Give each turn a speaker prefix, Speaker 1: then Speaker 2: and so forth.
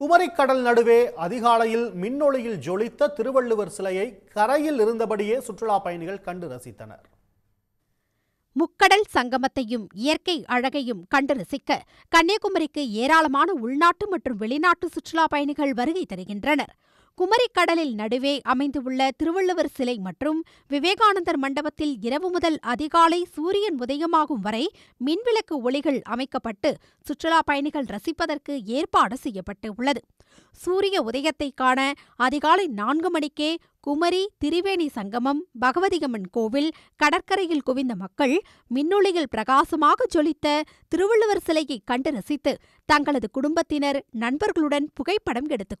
Speaker 1: குமரிக்கடல் நடுவே அதிகாலையில் மின்னொளியில் ஜொலித்த திருவள்ளுவர் சிலையை கரையில் இருந்தபடியே சுற்றுலா பயணிகள் கண்டு ரசித்தனர்.
Speaker 2: முக்கடல் சங்கமத்தையும் இயற்கை அழகையும் கண்டு ரசிக்க கன்னியாகுமரிக்கு ஏராளமான உள்நாட்டு மற்றும் வெளிநாட்டு சுற்றுலா பயணிகள் வருகை தருகின்றனர். குமரிக்கடலில் நடுவே அமைந்துள்ள திருவள்ளுவர் சிலை மற்றும் விவேகானந்தர் மண்டபத்தில் இரவு முதல் அதிகாலை சூரியன் உதயமாகும் வரை மின்விளக்கு ஒளிகள் அமைக்கப்பட்டு சுற்றுலா பயணிகள் ரசிப்பதற்கு ஏற்பாடு செய்யப்பட்டு உள்ளது. சூரிய உதயத்தை காண அதிகாலை நான்கு மணிக்கே குமரி திரிவேணி சங்கமம் பகவதியம்மன் கோவில் கடற்கரையில் குவிந்த மக்கள் மின்னொளியில் பிரகாசமாக ஜொலித்த திருவள்ளுவர் சிலையை கண்டு ரசித்து தங்களது குடும்பத்தினர் நண்பர்களுடன் புகைப்படம் எடுத்துக்